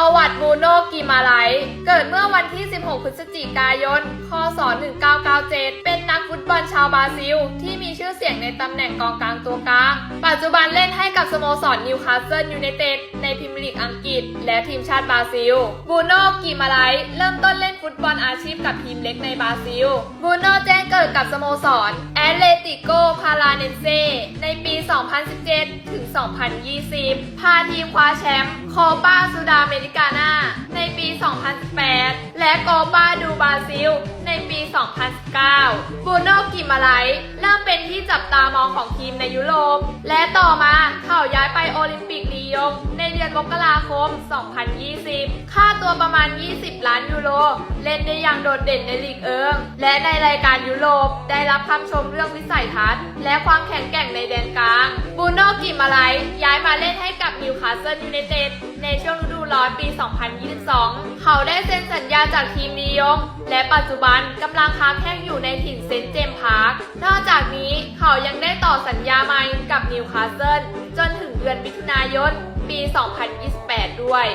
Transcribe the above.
ประวัติบูโนกิมาไลเกิดเมื่อวันที่ 16 พฤศจิกายน คศ 1997 เป็นนักฟุตบอลชาวบราซิล ที่มีชื่อเสียงในตำแหน่งกองกลางตัวกลาง ปัจจุบันเล่นให้กับสโมสรนิวคาสเซิลยูไนเต็ดในพรีเมียร์ลีกอังกฤษ และทีมชาติบราซิล บูโนกิมาไลเริ่มต้นเล่นฟุตบอลอาชีพกับทีมเล็กในบราซิล บูโนแจ้งเกิดกับสโมสร ติโกพาราเนเซในปี 2017 ถึง 2020 พาทีมคว้าแชมป์โคปาซูดาเมริกานาในปี 2018 และโกปาดูบราซิล ในปี 2019 บูโน่กิมาไลเริ่มเป็นที่จับตามองของทีมในยุโรป และต่อมาเขาย้ายไปโอลิมปิกลียง อนมกราคม 2020 ค่าตัวประมาณ 20 ล้านยูโร เล่นได้อย่างโดดเด่นในลีกเอิง และในรายการยุโรปได้รับคำชมเรื่องวิสัยทัศน์ และความแข็งแกร่งในแดนกลาง บูโน่กิมาไลย้ายมาเล่นให้กับนิวคาสเซิลยูไนเต็ดในช่วงฤดูร้อนปี 2022 เขาได้เซ็นสัญญาจากทีมลียงและปัจจุบันกำลังค้าแข้งอยู่ในถิ่นเซนต์เจมส์พาร์ค นอกจากนี้เขายังได้ต่อสัญญาใหม่กับนิวคาสเซิลจนถึงเดือนมิถุนายน ปี 2028 ด้วย